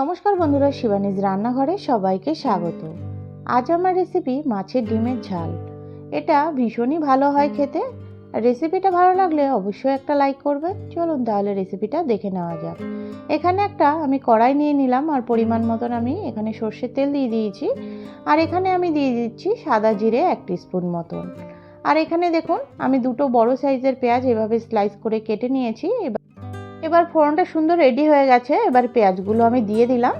নমস্কার বন্ধুরা, শিবানীজ রান্নাঘরে সবাইকে স্বাগত। আজ আমার রেসিপি মাছের ডিমের ঝাল। এটা ভীষণই ভালো হয় খেতে। রেসিপিটা ভালো লাগলে অবশ্যই একটা লাইক করবেন চলুন তাহলে রেসিপিটা দেখে নেওয়া যাক। এখানে একটা আমি কড়াই নিয়ে নিলাম, আর পরিমাণ মতন আমি এখানে সর্ষের তেল দিয়ে দিয়েছি। আর এখানে আমি দিয়ে দিচ্ছি সাদা জিরে এক স্পুন মতন। আর এখানে দেখুন, আমি দুটো বড় সাইজের পেঁয়াজ এভাবে স্লাইস করে কেটে নিয়েছি। এবার এবার ফোড়নটা সুন্দর রেডি হয়ে গেছে। এবার পেঁয়াজগুলো আমি দিয়ে দিলাম।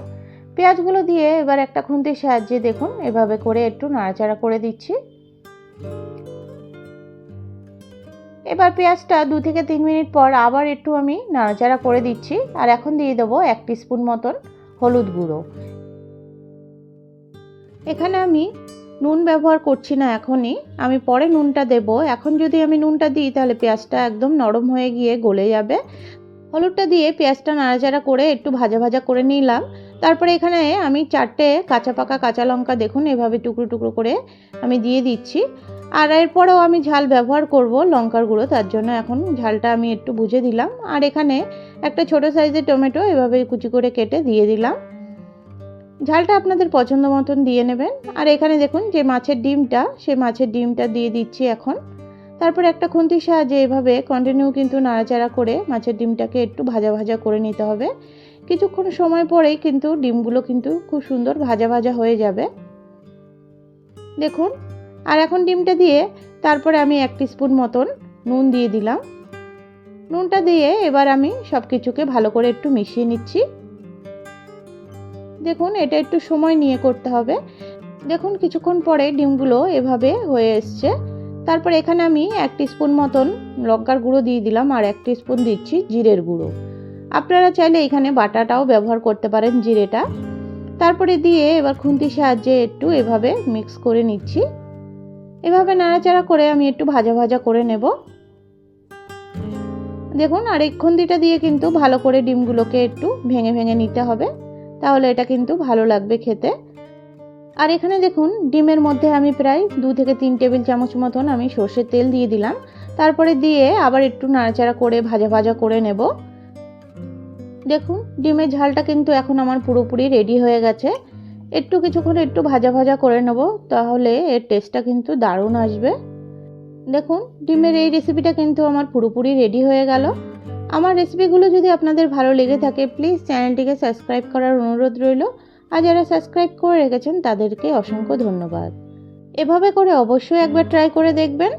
পেঁয়াজগুলো দিয়ে এবার একটা খুন্তির সাহায্যে দেখুন, এভাবে করে একটু নাড়াচাড়া করে দিচ্ছি। এবার পেঁয়াজটা দু থেকে তিন মিনিট পর আবার একটু আমি নাড়াচাড়া করে দিচ্ছি। আর এখন দিয়ে দেবো এক স্পুন মতন হলুদ গুঁড়ো। এখানে আমি নুন ব্যবহার করছি না এখনই। আমি পরে নুনটা দেব। এখন যদি আমি নুনটা দিই তাহলে পেঁয়াজটা একদম নরম হয়ে গিয়ে গলে যাবে। হলুদটা দিয়ে পেঁয়াজটা নাড়াচাড়া করে একটু ভাজা ভাজা করে নিলাম। তারপরে এখানে আমি চারটে কাঁচা পাকা কাঁচা লঙ্কা দেখুন, এভাবে টুকরো টুকরো করে আমি দিয়ে দিচ্ছি। আর এরপরেও আমি ঝাল ব্যবহার করব লঙ্কার গুঁড়ো, তার জন্য এখন ঝালটা আমি একটু বুঝে দিলাম। আর এখানে একটা ছোট সাইজের টমেটো এভাবে কুচি করে কেটে দিয়ে দিলাম। ঝালটা আপনাদের পছন্দ মতন দিয়ে নেবেন। আর এখানে দেখুন যে মাছের ডিমটা সে মাছের ডিমটা দিয়ে দিচ্ছি এখন। তারপর একটা খুন্তির সাহায্যে এভাবে কন্টিনিউ কিন্তু নাড়াচাড়া করে মাছের ডিমটাকে একটু ভাজা ভাজা করে নিতে হবে। কিছুক্ষণ সময় পরেই কিন্তু ডিমগুলো কিন্তু খুব সুন্দর ভাজা ভাজা হয়ে যাবে। দেখুন, আর এখন ডিমটা দিয়ে তারপরে আমি এক স্পুন মতন নুন দিয়ে দিলাম। নুনটা দিয়ে এবার আমি সব কিছুকে ভালো করে একটু মিশিয়ে নিচ্ছি। দেখুন, এটা একটু সময় নিয়ে করতে হবে। দেখুন, কিছুক্ষণ পরে ডিমগুলো এভাবে হয়ে এসছে। তারপর এখানে আমি এক স্পুন মতন লঙ্কার গুঁড়ো দিয়ে দিলাম আর এক স্পুন দিচ্ছি জিরের গুঁড়ো। আপনারা চাইলে এখানে বাটাটাও ব্যবহার করতে পারেন জিরেটা। তারপরে দিয়ে এবার খুন্তির সাহায্যে একটু এভাবে মিক্স করে নিচ্ছি। এভাবে নাড়াচাড়া করে আমি একটু ভাজা ভাজা করে নেব। দেখুন, আর এই খুন্তিটা দিয়ে কিন্তু ভালো করে ডিমগুলোকে একটু ভেঙে ভেঙে নিতে হবে। তাহলে এটা কিন্তু ভালো লাগবে খেতে। আর এখানে দেখুন, ডিমের মধ্যে আমি প্রায় দু থেকে তিন টেবিল চামচ মতন আমি সর্ষের তেল দিয়ে দিলাম। তারপরে দিয়ে আবার একটু নাড়াচাড়া করে, ভাজা ভাজা করে নেব। দেখুন, ডিমের ঝালটা কিন্তু এখন আমার পুরোপুরি রেডি হয়ে গেছে। একটু কিছুক্ষণ একটু ভাজা ভাজা করে নেব, তাহলে এর টেস্টটা কিন্তু দারুণ আসবে। দেখুন, ডিমের এই রেসিপিটা কিন্তু আমার পুরোপুরি রেডি হয়ে গেল। আমার রেসিপিগুলো যদি আপনাদের ভালো লেগে থাকে প্লিজ চ্যানেলটিকে সাবস্ক্রাইব করার অনুরোধ রইল। আর যারা সাবস্ক্রাইব করে রেখেছেন তাদেরকে অসংখ্য ধন্যবাদ। এভাবে করে অবশ্যই একবার ট্রাই করে দেখবেন।